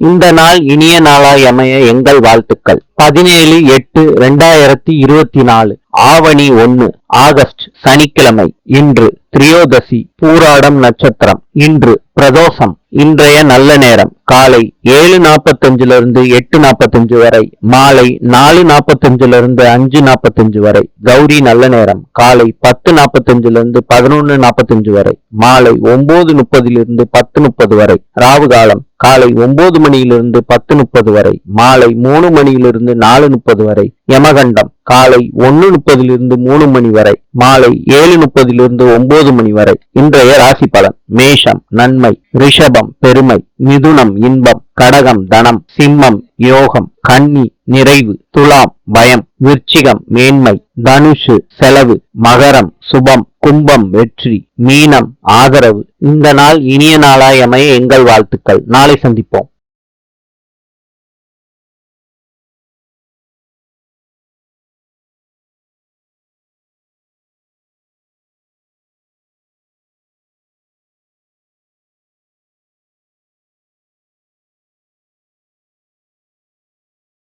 இந்த நாள் இனிய நாளாய் அமைய எங்கள் வாழ்த்துக்கள். பதினேழு எட்டு ரெண்டாயிரத்தி இருபத்தி நாலு ஆவணி ஒன்னு ஆகஸ்ட் சனிக்கிழமை இன்று திரியோதசி பூராடம் நட்சத்திரம் இன்று பிரதோஷம் இன்றைய நல்ல நேரம் காலை ஏழு நாற்பத்தஞ்சுல இருந்து எட்டு நாற்பத்தஞ்சு வரை மாலை நாலு நாற்பத்தஞ்சுல இருந்து அஞ்சு நாற்பத்தஞ்சு வரை கௌரி நல்ல நேரம் காலை பத்து நாற்பத்தஞ்சுல இருந்து பதினொன்னு நாற்பத்தஞ்சு வரை மாலை ஒன்பது முப்பதிலிருந்து பத்து முப்பது வரை ராவு காலம் காலை ஒன்பது மணியிலிருந்து பத்து முப்பது வரை மாலை மூணு மணியிலிருந்து நாலு முப்பது வரை யமகண்டம். காலை ஒன்று முப்பதிலிருந்து மூணு மணி வரை மாலை ஏழு முப்பதிலிருந்து ஒன்பது மணி வரை. இன்றைய ராசி பலன் மேஷம் நன்மை ரிஷபம் பெருமை மிதுனம் இன்பம் கடகம் தனம் சிம்மம் யோகம் கன்னி நிறைவு துலாம் பயம் விருச்சிகம் மேன்மை தனுஷு செலவு மகரம் சுபம் கும்பம் வெற்றி மீனம் ஆதரவு. இந்த நாள் இனிய நாளாய் அமைய எங்கள் வாழ்த்துக்கள். நாளை சந்திப்போம்.